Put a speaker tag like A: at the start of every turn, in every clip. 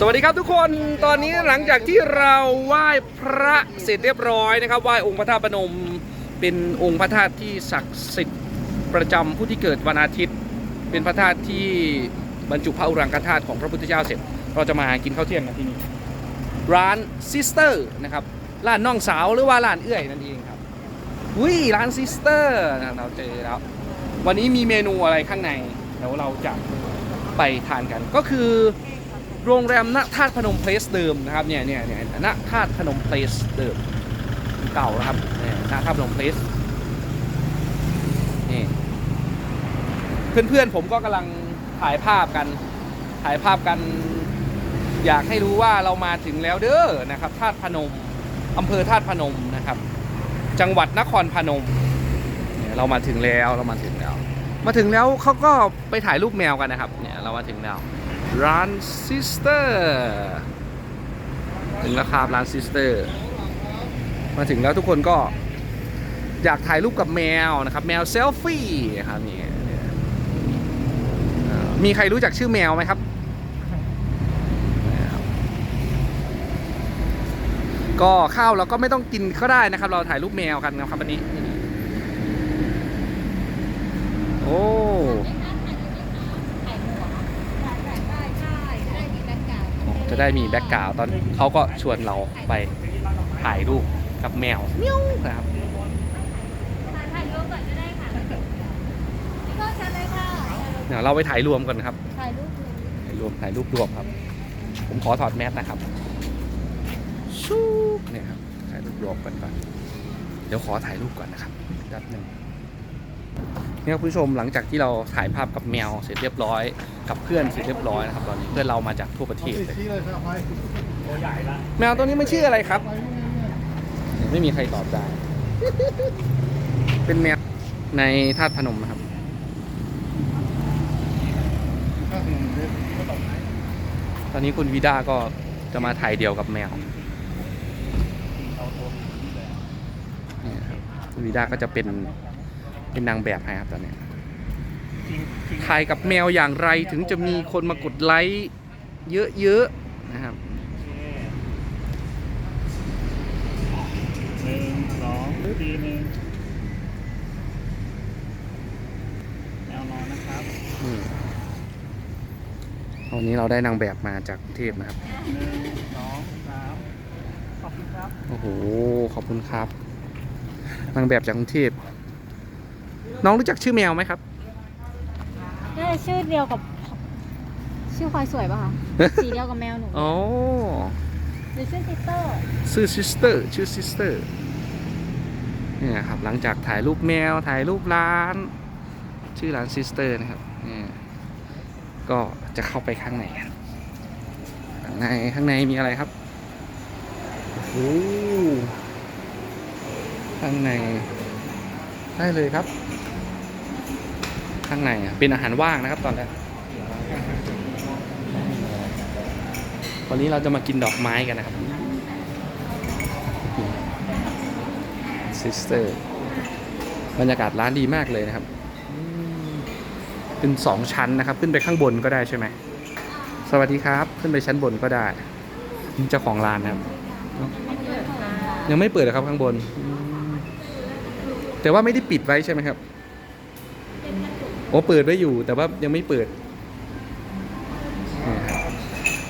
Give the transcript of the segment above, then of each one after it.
A: สวัสดีครับทุกคนตอนนี้หลังจากที่เราไหว้พระเสร็จเรียบร้อยนะครับไหว้องค์พระธาตุพนม เป็นองค์พระธาตุที่ศักดิ์สิทธิ์ประจำผู้ที่เกิดวันอาทิตย์ เป็นพระธาตุที่บรรจุพระอุรังคธาตุของพระพุทธเจ้าเสร็จ เราจะมากินข้าวเที่ยงกันที่นี่ร้านซิสเตอร์นะครับร้านน้องสาวหรือว่าร้านเอื้อยนั่นเองครับอุ้ยร้านซิสเตอร์เราเจอแล้ววันนี้มีเมนูอะไรข้างในเดี๋ยวเราจะไปทานกันก็คือ โรงแรมณธาตุพนมเพลสเดิมนะครับเนี่ยเนี่ยเนี่ยณธาตุพนมเพลสเดิมเก่านะครับเนี่ยณธาตุพนมเพลสนี่เพื่อนๆผมก็กำลังถ่ายภาพกันถ่ายภาพกัน อยากให้รู้ว่าเรามาถึงแล้วเด้อนะครับธาตุพนมอำเภอธาตุพนมนะครับ จังหวัดนครพนมเนี่ยเรามาถึงแล้วเรามาถึงแล้ว มาถึงแล้วเขาก็ไปถ่ายรูปแมวกันนะครับเนี่ยเรามาถึงแล้ว ร้านซิสเตอร์ถึงแล้วครับร้านซิสเตอร์มาถึงแล้วทุกคนก็อยากถ่ายรูปกับแมวนะครับ แมวเซลฟี่ครับนี่มีใครรู้จักชื่อแมวไหมครับ ก็ข้าวเราก็ไม่ต้องกินก็ได้นะครับ เราถ่ายรูปแมวกันนะครับวันนี้ โอ้ จะได้มีแบ็กกราวด์ตอนเขาก็ชวนเราไปถ่ายรูปกับแมวเมี้ยวนะครับ
B: ถ่ายรูปก่อนก็ได้ค่ะพี่โก้เชิญเลยค่ะ
A: เดี๋ยวเราไปถ่ายรวมกันครับ
B: ถ่ายรูป
A: ถ่ายรวมถ่ายรูปรวมครับ ผมขอถอดแมสนะครับชูเนี่ยครับถ่ายรูปรวมกันก่อน เดี๋ยวขอถ่ายรูปก่อนนะครับแป๊บหนึ่งเนี่ยครับคุณผู้ชมหลังจากที่เราถ่ายภาพกับแมวเสร็จเรียบร้อย กับเพื่อนเสร็จเรียบร้อยนะครับตอนนี้เพื่อนเรามาจากทั่วประเทศเลย
C: ชี้เลยครับไปตัวใหญ่ละ
A: แมวตัวนี้มันชื่ออะไรครับ ไม่มีใครตอบได้ เป็นแมวในธาตุพนมนะครับตอนนี้คุณวิดาก็จะมาถ่ายเดียวกับแมวนี่ครับคุณวิดาก็จะเป็น เป็นนางแบบให้ครับตอนนี้ถ่ายกับแมวอย่างไรถึงจะมีคนมากดไลค์เยอะๆนะครับ
C: หนึ่งสองทีหนึ่งแนวนอนนะครับ
A: อืมวันนี้เราได้นางแบบมาจากกรุงเทพนะครับ
C: หนึ่งสองสามขอบคุณครับ
A: โอ้โห ขอบคุณครับ นางแบบจากกรุงเทพ น้องรู้จักชื่อแมวไหมครับ
B: น่าจะชื่อเดียวกับ ชื่อควายสวยป่ะคะสีเดียวกับแมวหนู
A: อ๋อ
B: หรือชื่อซิสเตอร์
A: ชื่อซิสเตอร์ชื่อซิสเตอร์เนี่ยครับหลังจากถ่ายรูปแมวถ่ายรูปร้าน ชื่อร้านซิสเตอร์นะครับเนี่ยก็จะเข้าไปข้างในกันข้างในข้างในมีอะไรครับโอ้โหข้างใน ได้เลยครับ ข้างในอะเป็นอาหารว่างนะครับตอนแรกวันนี้เราจะมากินดอกไม้กันนะครับ ซิสเตอร์ บรรยากาศร้านดีมากเลยนะครับ เป็นสองชั้นนะครับ ขึ้นไปข้างบนก็ได้ใช่ไหม สวัสดีครับ ขึ้นไปชั้นบนก็ได้เจ้าของร้านนะครับ ยังไม่เปิดเหรอครับข้างบน แต่ว่าไม่ได้ปิดไว้ใช่ไหมครับโอ้เปิดไว้อยู่ แต่ว่ายังไม่เปิดนี่ครั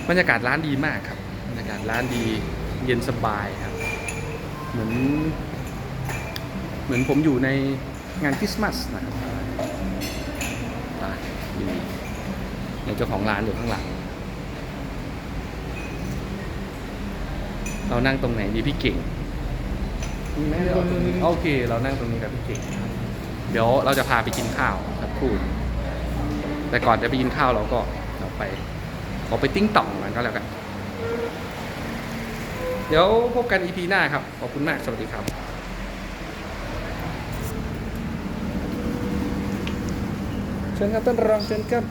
A: บรรยากาศร้านดีมากครับบรรยากาศร้านดีเย็นสบายครับ เหมือน เหมือนผมอยู่ในงานคริสต์มาสนะครับดีในเจ้าของร้านอยู่ข้างหลัง เรานั่งตรงไหนดีพี่เก่ง ไม่ได้เอาตรงนี้โอเค เรานั่งตรงนี้กับพี่เก่งเดี๋ยวเราจะพาไปกินข้าวสักครู่แต่ก่อนจะไปกินข้าวเราก็เราไปขอไปติ้งต่องกันก็แล้วกัน เดี๋ยวพบกันอีพีหน้าครับ ขอบคุณมาก สวัสดีครับเชิญครับต้นรองเชิญครับ